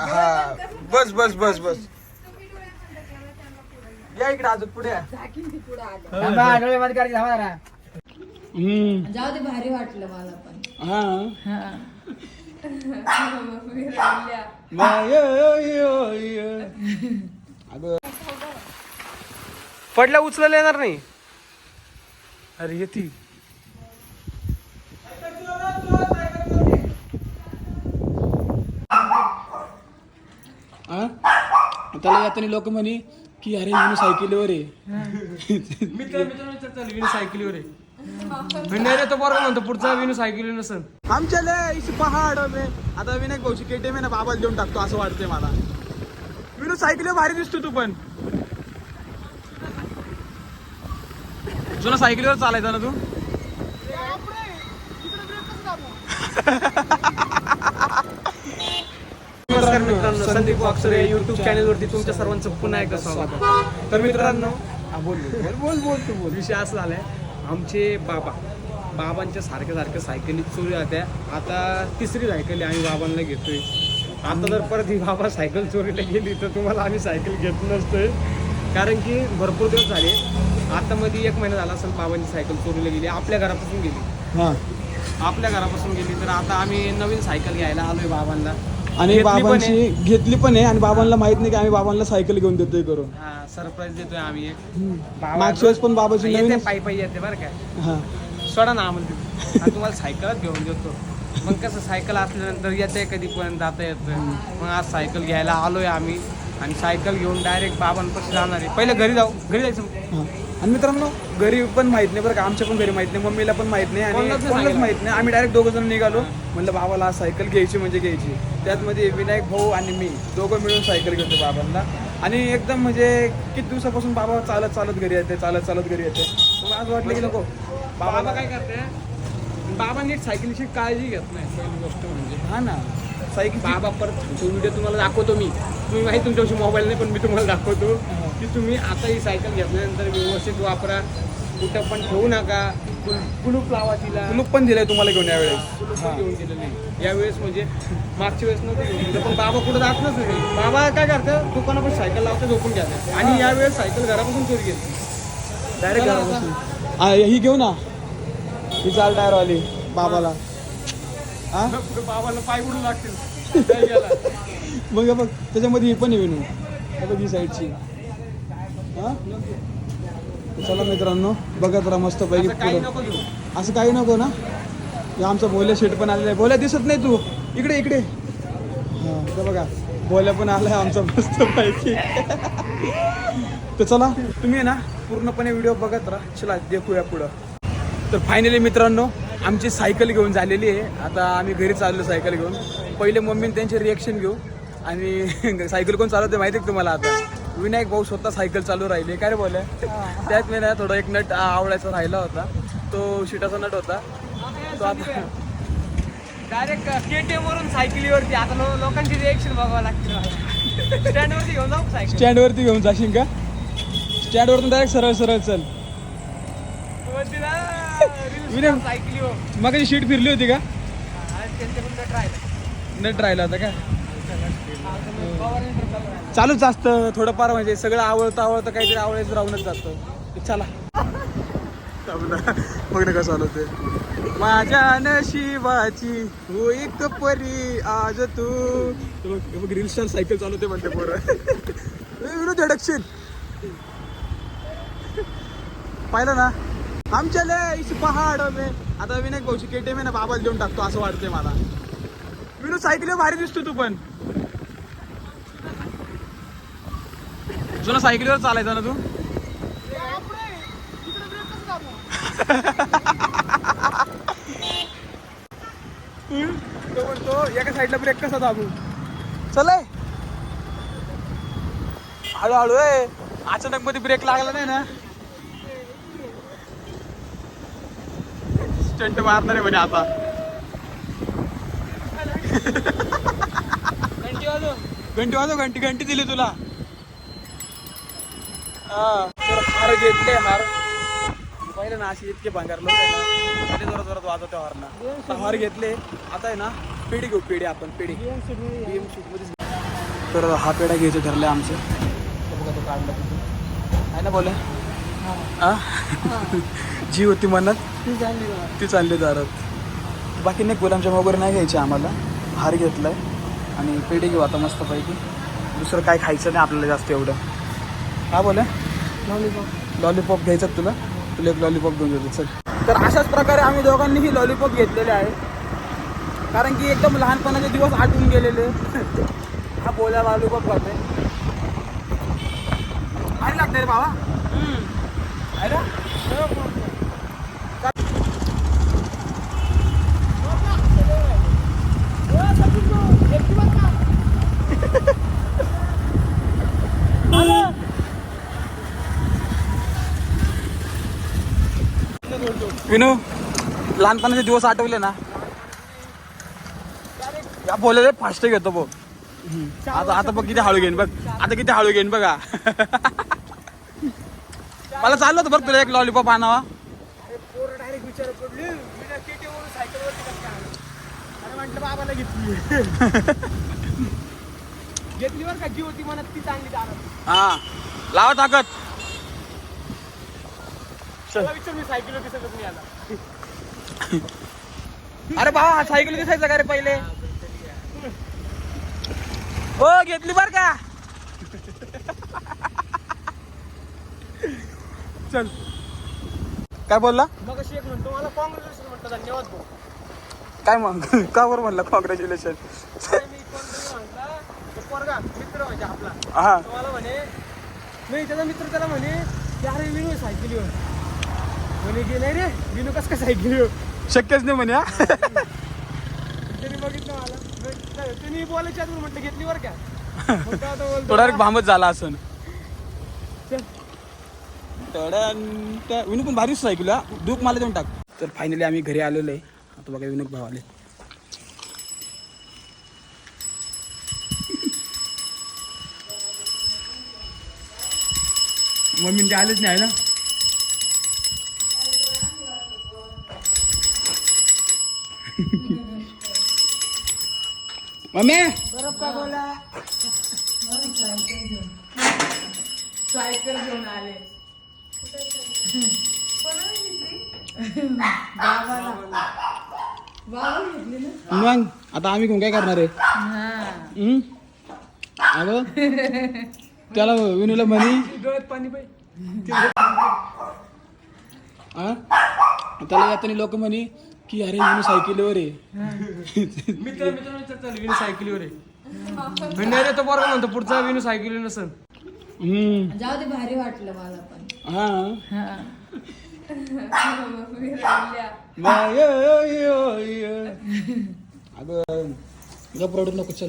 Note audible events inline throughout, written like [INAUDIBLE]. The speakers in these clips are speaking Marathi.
हा. बस बस बस बस. या इकडे अजून पुढे. या. जाऊ दे भारी वाटलं मला पण. हा. मम्मी रडल्या. माय, यो, यो, यो. अगं. पडल्या उचलायला येणार नाही. अरे येते त्याला येताना लोक म्हणे की अरे विनू सायकलीवर आहे. मित्र मित्र चालू विनू सायकलीवर आहे. विनय तो बरोबर म्हणतो पुढचा विनू सायकली नसन. आमच्या लय इस पहाड में आता विनायक भाऊची केटीएम आहे ना बाबाला देऊन टाकतो असं वाटतंय मला. विनू सायकल भारी दिसतो तू पण. जुना सायकलीवर चालायचा ना तू? [LAUGHS] नमस्कार मित्रांनो संदीप वाक्सरे युट्यूब चॅनल वरती तुमच्या सर्वांचं पुन्हा एकदा स्वागत. तर मित्रांनो बोल बोल बोल. बोल तू बोल. विषय असा झालाय आमचे बाबा बाबांच्या सारख्या सारख्या सायकली चोरी जात्या आता तिसरी सायकल आम्ही बाबांना घेतोय. आता जर परत ही बाबा सायकल चोरीला गेली तर तुम्हाला आम्ही सायकल घेत नसतोय. कारण की भरपूर दिवस झाले. आता मध्ये एक महिना झाला असेल बाबांची सायकल चोरीला गेली. आपल्या घरापासून गेली. आपल्या घरापासून गेली तर आता आम्ही नवीन सायकल घ्यायला आलोय बाबांना. आणि घेतली पण बाबांची. घेतली पण आहे आणि बाबांना माहीत नाही की आम्ही बाबांना सायकल घेऊन देतोय करून. हा सरप्राईज देतोय आम्ही एक. मागच्या वेळेस पण बाबाची येते पायी पायी येते बरं काय हा. सोडा ना आम्हाला आणि तुम्हाला सायकलच घेऊन देतो. मग कसं सायकल असल्यानंतर येते कधी पण जाता येतं मग आज सायकल घ्यायला आलोय आम्ही आणि सायकल घेऊन डायरेक्ट बाबांपाशी जाणार आहे. पहिले घरी जाऊ. घरी जायचं हा. आणि मित्रांनो घरी पण माहीत नाही बरं का आमच्या पण घरी माहीत नाही मम्मीला पण माहीत नाही आणि कोणालाच. माहीत नाही. आम्ही डायरेक्ट दोघं जण निघालो. म्हणलं बाबाला सायकल घ्यायची म्हणजे घ्यायची. त्यात मध्ये विनायक भाऊ आणि मी दोघं मिळून सायकल घेतो बाबांना. आणि एकदम म्हणजे किती दिवसापासून बाबा चालत चालत घरी येते चालत चालत घरी येते. मग आज वाटलं की नको. बाबा काय करते? बाबा नीट सायकलीची काळजी घेत नाही पहिली गोष्ट म्हणजे. हा ना. सायकल बाबा परत तो व्हिडिओ तुम्हाला दाखवतो मी. तुम्ही माहिती तुमच्याशी मोबाईल नाही पण मी तुम्हाला दाखवतो. की तुम्ही आता ही सायकल घेतल्यानंतर व्यवस्थित वापरा. कुठं पण ठेवू नका. कुल- कुलूप लावा तिला. कुलूप पण दिलंय तुम्हाला घेऊन यावेळेस. कुलूप पण घेऊन आहे. यावेळेस म्हणजे मागच्या वेळेस नव्हते घेऊन पण बाबा कुठं जात नसते बाबा काय करतं? दुकानापासून सायकल लावतं झोपून घ्यायचं आणि यावेळेस सायकल घरापासून चोरी घेतली डायरेक्ट घरापासून. हा, घेऊ ना. ही चाल टायर वाली बाबाला. हा? बाबाला पाय उडून लागतील. [LAUGHS] मग बघ त्याच्यामध्ये ही पण बघ ही साईडची हा चला मित्रांनो बघत राहा मस्त पैकी असं काही नको घेऊ. असं काही नको ना? आमचा भोल्या शेट पण आलेला आहे. भोल्या दिसत नाही तू. इकडे इकडे. हा बघा. भोल्या पण आलाय आमचा मस्त पैकी तर चला तुम्ही ना पूर्णपणे व्हिडिओ बघत राहा. चला देखूया पुढं. तर फायनली मित्रांनो आमची सायकल घेऊन झालेली आहे. आता आम्ही घरी चाललो सायकल घेऊन. पहिले मम्मीने त्यांचे रिएक्शन घेऊ. आणि [LAUGHS] सायकल कोण चालवते माहिती आहे तुम्हाला आता? विनायक भाऊ स्वतः सायकल चालू राहिले. काय रे बोलले त्यात मी ना थोडा एक नट आवडायचा राहिला होता. तो शिटाचा नट होता. तो आता डायरेक्ट केटीएम वरून सायकलीवरती आता लोकांची रिएक्शन बघावं लागतील. स्टँडवरती घेऊन जाऊ सायकल? स्टँडवरती घेऊन जाशील का? स्टँडवरून डायरेक्ट सरळ सरळ चल. वरती ना विनय- reels सायकली हो मग शीट फिरली होती का? नट राहिला होता का? चालूच असतं थोडंफार म्हणजे सगळं आवडतं आवडतं काहीतरी आवडायचं राहूनच जातं. चला. बघ ना कसं होते माझ्या नशिबाची हो एक परी आज तू. बघ रील स्टार सायकल चालवते म्हणते पोरं. ए, विनोद धडकशील पाहिलं ना? आमच्या लय इस पहाड में आता विनायक भाऊची केटीएम आहे ना बाबाला देऊन टाकतो असं वाटतंय मला. विनू सायकल भारी दिसतो तू पण. जुना सायकलीवर चालायचा ना तू? तो म्हणतो एका साईडला ब्रेक कसा दाबू? चलाय. हळूहळू आहे अचानक मध्ये ब्रेक लागला नाही ना? स्टंट मारणार आहे म्हणे आता. घंटी वाजव घंटी घंटी दिली तुला. तर हार घेतले हार पहिले ना अशी इतके भांगार लोक आहे ना अरे जोरात जोरात वाजवते हार ना हार घेतले आता आहे ना पेढी घेऊ पेढी आपण पेढी बीएममध्ये तर हा पेढा घ्यायचं ठरलं आमचं. बघा तो काढला आहे ना बोला? जी होती मनात? ती चालली दारात. बाकी नाही गुलाबजाम वगैरे नाही घ्यायचे आम्हाला. हार घेतलाय. आणि पेढी घेऊ आता मस्तपैकी. दुसरं काय खायचं नाही आपल्याला जास्त एवढं. हा बोला. लॉलीपॉप लॉलीपॉप घ्यायचं तुला. तुला एक लॉलीपॉप घेऊन देतो. चल. तर अशाच प्रकारे आम्ही दोघांनीही लॉलीपॉप घेतलेले आहे कारण की एकदम लहानपणाचे दिवस आठवून गेलेले. हा बोला लॉलीपॉप खाते अरे लागते रे बाबा? अरे विनू लहानपणाचे दिवस आठवले ना? या बोलायला फास्ट घेतो बघ. आता आता बघ किती हळू घेईन बघ. आता किती हळू घेईन बघा. मला चाललं होतं बघ तुला एक लॉलीपॉप आणावा. हा. लावा ताकद त्याला विचार मी सायकल दिसतच नाही आला [LAUGHS] अरे भावा हा सायकल दिसायचा का रे पहिले? हो घेतली बर का? [LAUGHS] चल. काय बोलला? मग एक म्हणतो मला कॉंग्रॅच्युलेशन म्हटलं धन्यवाद भाऊ काय मग? [LAUGHS] का बरं म्हणलं कॉंग्रॅच्युलेशन मी पोरगा मित्र म्हणजे आपला. हा. मला म्हणे नाही त्याचा मित्र त्याला म्हणे की अरे विनू सायकलीवर. म्हणे गेले रे विनू कस काय सायकलीवर शक्यच नाही म्हणे हा. त्यांनी बघितलं मला. नाही, त्यांनी बोलायच्या आधी म्हटलं घेतली बरं का? मग काय आता बोलतो, तो डायरेक्ट भांबत झाला असं चल. विनू पण भारीच सायकल दुःख मला देऊन टाक. तर फायनली आम्ही घरी आलेलो आहे. आता बघा विनूक भाव आले मम्मी ते आलेच नाही ना? मम्मी? सायकल घेऊन आले. मग आता आम्ही कोण काय करणार आहे? हा. हम्म? अगं त्याला विनूला म्हणी. डोळ्यात पाणी पाहिजे? त्याला येताना लोक म्हणे की अरे [LAUGHS] विनू सायकलीवर आहे मित्र मित्र चालू विनू सायकलीवर आहे म्हणजे रे तो बरोबर म्हणतो पुढचा विनू सायकलीवर नसन हम्म. जाऊ दे भारी वाटलं मला पण हा हा मी रडल्या. बाय, यो, यो, यो. अगं गप रडू नको चल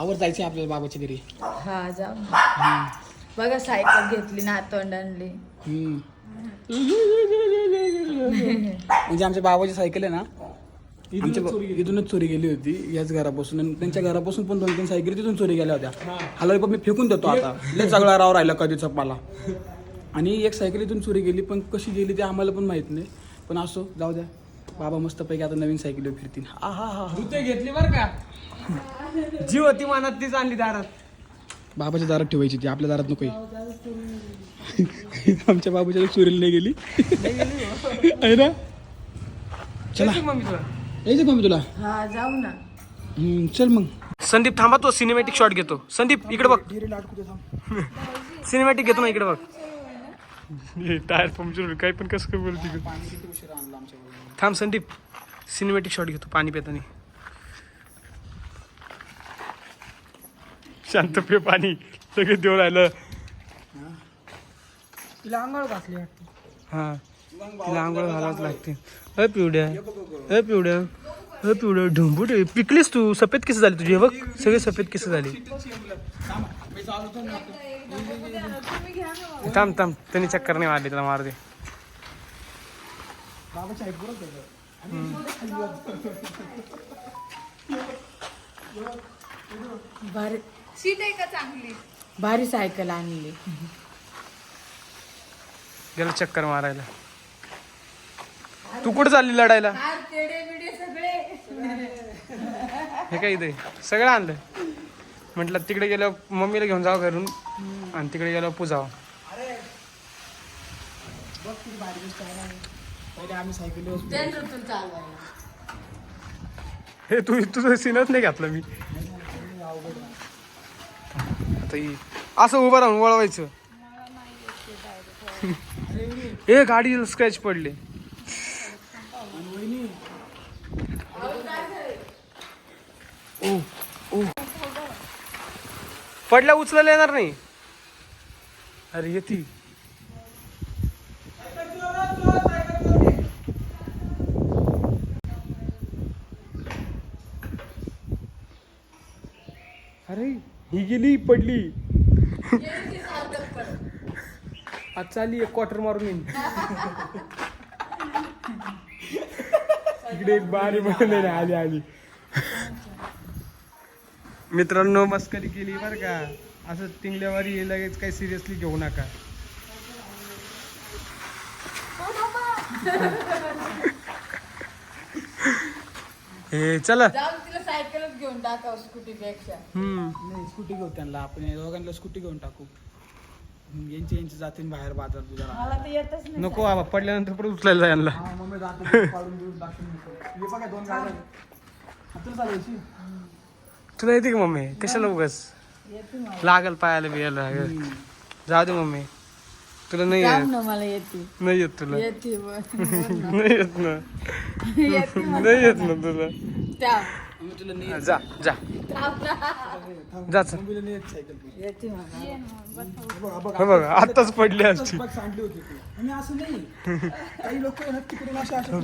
आवर जायचं आपल्याला बाबाच्या घरी हा जाऊ. बघा सायकल घेतली नातवंड आणली हम्म. म्हणजे आमच्या बाबाची सायकल आहे ना आमच्या इथूनच चोरी गेली होती याच घरापासून. आणि त्यांच्या घरापासून पण दोन तीन सायकली तिथून चोरी गेल्या होत्या. हलवाई पण मी फेकून देतो आता. [LAUGHS] लय सगळा राव राहिला कधीच मला आणि एक सायकल इथून चोरी गेली पण कशी गेली ते आम्हाला पण माहीत नाही. पण असो जाऊ द्या. बाबा मस्तपैकी आता नवीन सायकलीवर फिरतील. हा हा ते घेतली बरं का? जी होती मनात तीच आणली दारात. बाबाच्या दारात ठेवायची ती. आपल्या दारात नको [LAUGHS] आमच्या बाबाच्या चोरीला नाही गेली. आहे ना? चला. येते मग मी तुला यायचं का मी तुला? हा जाऊ ना. हम्म, चल मग. संदीप थांबा तो सिनेमॅटिक शॉट घेतो. संदीप इकडे बघ. सिनेमॅटिक घेतो ना इकडे बघ. टायर पंक्चर काही पण कसं काय बोलते थांब संदीप. सिनेमॅटिक शॉट घेतो पाणी पितानी. शांत पे पाणी. लगेच देऊ राहिलं. तिला घातली हा तिला आंघोळ घालावंच लागते. अ पिवड्या अ पिवड्या अ पिवड्या ढुंबूट पिकलीस तू सफेद किस झाली तुझी. हे बघ सगळे सफेद किस झाली. थांब थांब त्यांनी चक्कर नाही मारली त्याला मार दे. भारी सीट आहे का चांगली भारी सायकल आणली. गेलो चक्कर मारायला. तू कुठं चालली लढायला? हे काय इथे? सगळं आणलं. म्हटलं तिकडे गेलो मम्मीला घेऊन जावं घरून. आणि तिकडे गेलो पुजावं हे तू तुझं सीनच नाही घातलं मी. आता असं उभं राहून वळवायचं. हे गाडी स्क्रॅच पडले. ओ ओ. पडल्या उचलायला येणार नाही. अरे येते अरे ही गेली पडली. आज चाली एक क्वार्टर मारून येईन. इकडे एक बारी म्हणून आली आली. मित्रांनो मस्करी केली बरं का. असं तिंगल्यावारी लगेच काही सिरियसली घेऊ नका. हे चला. जाऊन तिला सायकलच घेऊन टाकावं स्कूटीपेक्षा हम्म. नाही स्कूटी घेऊ त्यांना. आपण दोघांना स्कूटी घेऊन टाकू. यांची यांची जातील बाहेर बाजार तुझ्या मला तर येतच नाही नको बाबा पडल्यानंतर परत उचलायला जा यांना. हा मम्मी जातो पाडून बिडून टाकून नको. हे बघा दोन गाड्या हातून चालायची तुला येते का मम्मी? कशाला उगाच? येते मला. लागल पायाला बियाला जाऊ दे मम्मी. तुला नाही येत. ना मला येते. नाही येत तुला. येते [LAUGHS] नाही येत ना. [LAUGHS] येते मला. नाही येत ना तुला. त्या जा जा. जा चल. येते हे बघा आताच पडली असती. सांडली होती आणि असं नाही काही लोक ना तिकडून चालू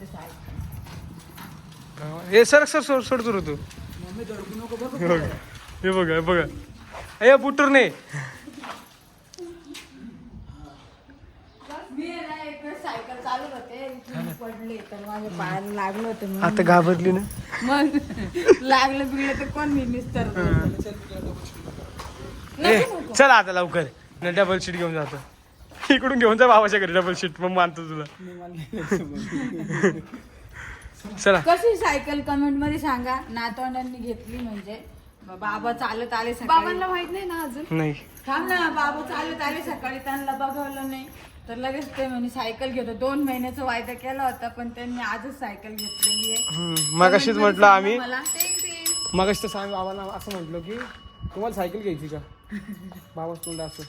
ते. हे सर सर सोड सोड तू तू मम्मी धडकू नको बघ हे हे बघा हे बघा. ए बुटूर नाही मी आहे ना सायकल चालवत होते इथून पडले तर माझ्या पायाला लागलं होतं मग आता घाबरली ना? मग लागलं बिगलं तर कोण मी निस्तर ए चल आता लवकर. न डबल शीट घेऊन जातो. इकडून घेऊन जा बाबाच्या घरी डबल शीट मग मानतो तुला. चला. कशी सायकल? कमेंटमध्ये सांगा. नातवंडांनी घेतली म्हणजे. बाबा चालत आले बाबांना माहीत नाही ना अजून? नाही. थांब ना बाबा चालत आले सकाळी. त्यांना बघवलं नाही. तर लगेच ते म्हणे सायकल घेतो. दोन महिन्याचा वायदा केला होता पण त्यांनी आजच सायकल घेतलेली आहे. मग अशीच म्हटलं आम्ही. मला. मग तर आम्ही बाबांना असं म्हटलं की तुम्हाला सायकल घ्यायची का? [LAUGHS] बाबाच तोंड असं.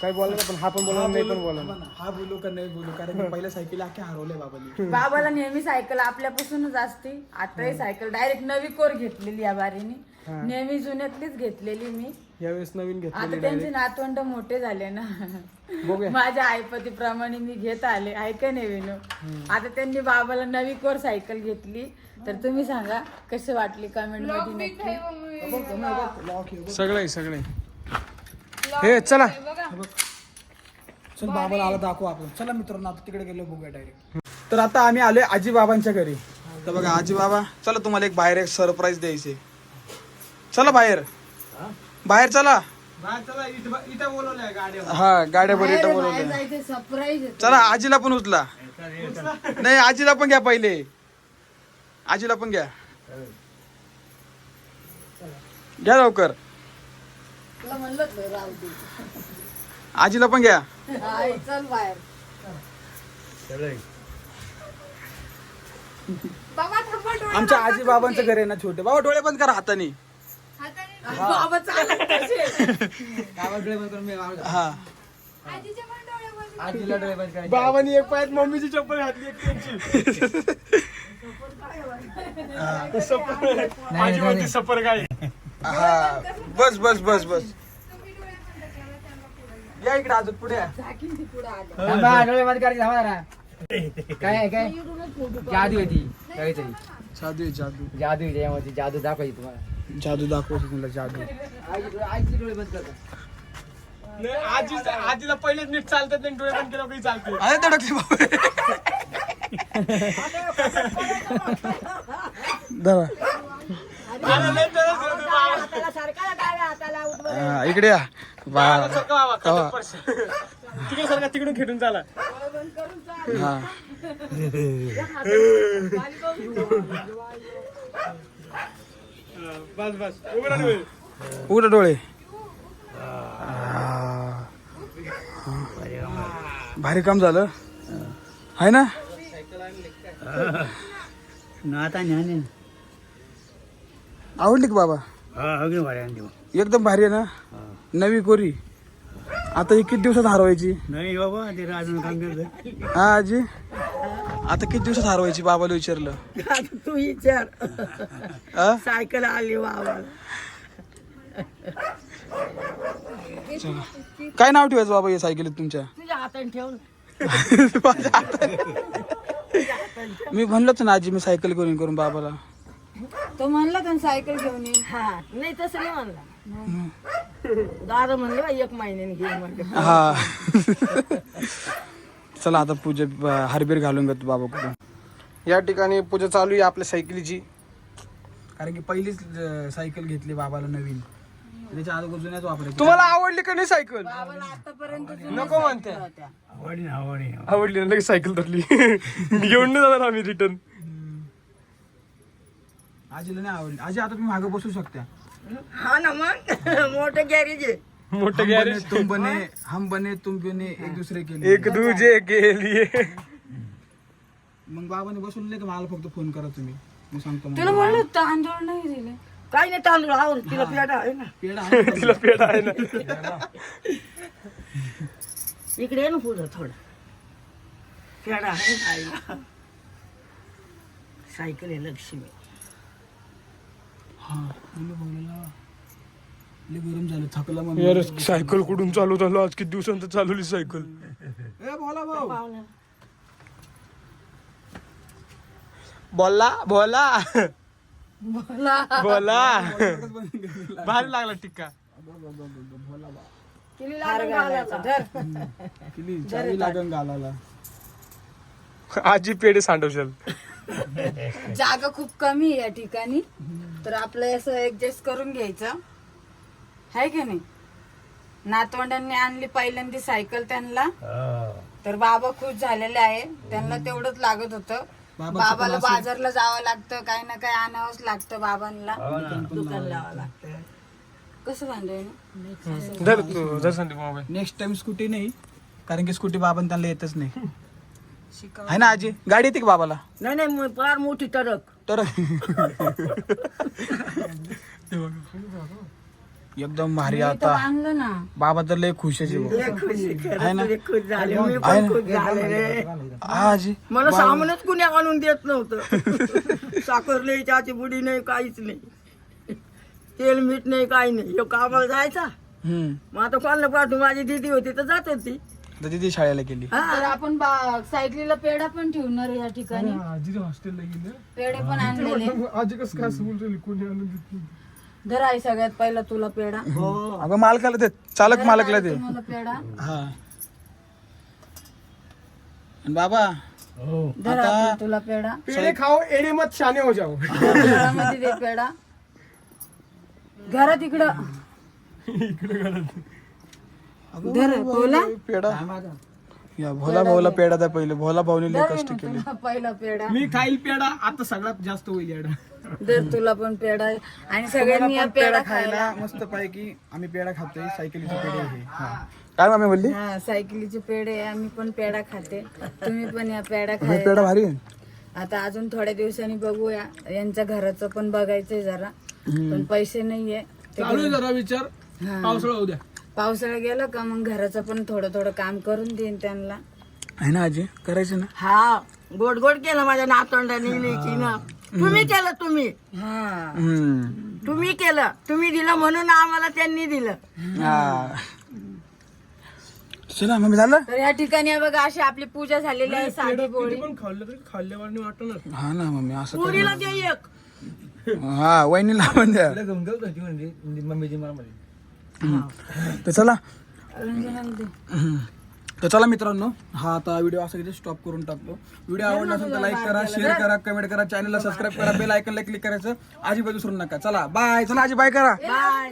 काही बोलला पण हा पण बोलला नाही पण बोलला. बोला हा बोलू का नाही बोलू? कारण मी पहिल्या सायकल अख्या हरवल्या बाबाली बाबाला नेहमी सायकल आपल्यापासूनच असते. आता सायकल डायरेक्ट नवी कोर घेतलेली या बारीने. नेहमी जुन्यातलीच घेतलेली मी. यावेळेस नवीन आता घेतलेली त्यांचे नातवंड मोठे झाले ना. बघूया. माझ्या आईपती प्रमाणे मी घेत आले. ऐका नाही विनू? आता त्यांनी बाबाला नवी कोर सायकल घेतली. तर तुम्ही सांगा कसे वाटली कमेंटमध्ये नक्की? सगळं आहे सगळं आहे. हे चला. चल बाबाला आला दाखवू आपण चला मित्रांनो आता तिकडे गेलो बघूया डायरेक्ट तर आता आम्ही आलोय आजी बाबांच्या घरी. तर बघा आजी बाबा चला तुम्हाला एक बाहेर एक सरप्राईज द्यायचे चला बाहेर. बाहेर चला. इथं इथं हा गाड्या बरी बाहेर बोलवल्या. जायचं सरप्राईज चला आजीला पण उचला. नाही आजीला पण घ्या पहिले. आजीला पण घ्या. घ्या लवकर. तुला म्हणलं होतं राहू दे. आजीला पण घ्या. आई, चल बाहेर. आमच्या आजी बाबांचं घर आहे ना छोटे. बाबा डोळे बंद करा हाताने. बाबा चालत कसे हा. आजीला डोळे बंद करायचे. बाबांनी एक पायात मम्मीची चप्पल घातली एक त्यांची. माझी म्हणते काय? हा. बस बस बस बस. या इकडे अजून पुढे या. थांबा, डोळे बंद करायचे थांबा जरा. काय आहे, काय? जादू होती काहीतरी जादू आहे जादू. जादू आहे त्यामध्ये जादू दाखवायची तुम्हाला. जादू दाखवतो तुला जादू. आईचे आईचे डोळे बंद करता आजी आजीला पहिलेच नीट चालतात नाही डोळे बंद केलं काही चालते अरे तडकले बाबा. हा, इकडे या. तिकडे सारखा तिकडून खेटून चाला हा. बस बस. उघडा डोळे. उघडा डोळे. भारी काम झालं. आहे ना? आता ज्ञान आवडली का बाबा? एकदम भारी आहे ना? नवी कोरी. आता ही किती दिवसात हरवायची? नाही बाबा ते राजून काम करत हा आजी? आता किती दिवसात हरवायची बाबाला विचारलं? तू विचार. हा? सायकल आली बाबा. काय नाव ठेवायचं बाबा या सायकलीत तुमच्या? तुझ्या हाताने ठेवून [LAUGHS] माझ्या हातात. मी म्हणलोच ना आजी मी सायकल करून करून बाबाला. तो म्हणला तर सायकल घेऊन ये. हा नाही तसं नाही म्हणला. दादा म्हणले एक महिन्याने म्हणले हा. चला आता पूजा हरबीर घालून घेतो बाबाकडून. या ठिकाणी पूजा चालू आहे आपल्या सायकलीची. कारण की पहिलीच अं, सायकल घेतली बाबाला नवीन. त्याच्या अगोदर जुन्याच वापरायची. तुम्हाला आवडली का नाही सायकल? आतापर्यंत नको म्हणते. आवडी आवडी आवडली ना. लगेच सायकल धरली. [LAUGHS] घेऊन नाही जाणार आम्ही रिटर्न आजीला नाही आवडली. आजी आता तुम्ही मागे बसू शकता हा ना मग? [LAUGHS] मोठं गॅरेज आहे. मोठं हम बने, गॅरेज तुम बने हम बने तुम बने एक दुसरे के लिए. एक दुजे के लिए. मग बाबाने बसवलं नाही का मला फक्त फोन करा तुम्ही? मी सांगतो मग. तुला म्हणलं तांदूळ नाही दिले. काही नाही तांदूळ आवर तिला पेटा आहे ना. पेढा [LAUGHS] आहे का? तिला पेट आहे ना. इकडे ये ना पुढं थोडं. पेडा आहे ना आईला सायकल आहे लक्ष्मी हा बोलू बोलायला. लय गरम झालं थकला यार सायकल कुठून चालू झालो? आज किती दिवसांत चालवली सायकल. ए बोला भाऊ. बोला बोला. बोला. बोला. भारी लागला टिक्का. लागून आजी पेढे सांडवशाल. जागा खूप कमी आहे या ठिकाणी. तर आपलं असं ऍडजस्ट करून घ्यायचं. आहे की नाही? नातवंडांनी आणली पहिल्यांदा सायकल त्यांना. तर बाबा खुश झालेले आहे. त्यांना तेवढंच लागत होतं. बाबाला बाजारला जावं लागतं. काही ना काही आणावंच लागतं बाबांना. दुकान लावा लागतं. कसं बांधव नेक्स्ट टाइम स्कूटी नाही. कारण की स्कूटी बाबांना त्यांना येतच नाही. आहे ना आजी? गाडी येते का बाबाला? नाही नाही फार मोठी टरक तर एकदम भारी आता. ना. बाबा तर लय खुश आहे भाऊ. लय खुशी आहे ना? खरंच खुश झाले. मी आहे पण ना? खुश झाले. रे आजी मला सामानच कुणी आणून देत नव्हतं. [LAUGHS] साखर नाही चहाची बुडी नाही काहीच नाही. तेल मीठ नाही काही नाही. यो कामाला जायचा. हम्म. मग आता कोणाला पाठवू? माझी दिदी होती तर जात होती. आता दिदी शाळेला गेली. तर हा आपण बा- सायकलीला पेढा पण ठेवणार आहे या ठिकाणी. आजी हॉस्टेलला गेली. पेढे पण आणलेले. आजी कसं काय असं बोलतो कोणी आणून देत नाही. धर आहे सगळ्यात पहिला तुला पेढा. अगं मालकाला दे. चालक मालकला दे. तुम्हाला पेढा. हा. आणि बाबा धर आपण तुला पेढा. पेढे खाओ एडे मत शाने हो जाओ. घरामध्ये दे पेढा. घरात इकडं. धर बोला पेढा. या भोला भाऊला पेढा द्या पहिले. भोला भाऊने लय धर कष्ट केले. पहिला पेढा. मी खाईल पेढा. आता सगळ्यात जास्त होईल याडा. धर तुला पण पेढा आहे. आणि सगळ्यांनी या पेढा खायला मस्त पैकी आम्ही पेढा खातोय. सायकलीचे पेढे हे. हा. काय मामी बोलली? हा सायकलीचे पेढे आहे. आम्ही पण पेढा खाते. तुम्ही पण या पेढा हे पेढा खायला भारी आहे. आता अजून थोड्या दिवसांनी बघूया. यांच्या घराचं पण बघायचंय जरा. पण पैसे नाहीये. ते चालू आहे जरा विचार. हा. पावसाळा होऊ द्या. पावसाळा गेला का मग घराचं पण थोडं थोडं काम करून देईन त्यांना. आहे ना आजी? करायचं ना? हा गोड गोड केलं माझ्या नातवंडाने ना. तुम्ही केलं तुम्ही. हा. हम्म. तुम्ही केलं. तुम्ही दिलं म्हणून आम्हाला त्यांनी दिलं. हा. चला मम्मी झालं? तर या ठिकाणी बघा अशी आपली पूजा झालेली आहे साधी पोळी. पण खाल्लं तरी खाल्ल्यावर वाटणार. हा ना मम्मी असं. पुरीला दे एक. हा वहिनीला पण द्या. हम्म. तर चला. हम्म. तर चला मित्रांनो हा आता व्हिडिओ असा इथे स्टॉप करून टाकतो. व्हिडिओ आवडला असेल तर लाईक करा शेअर करा कमेंट करा चॅनलला सबस्क्राईब करा बेल आयकनला क्लिक करायचं अजिबात विसरू नका. चला बाय चला आजी बाय करा. बाय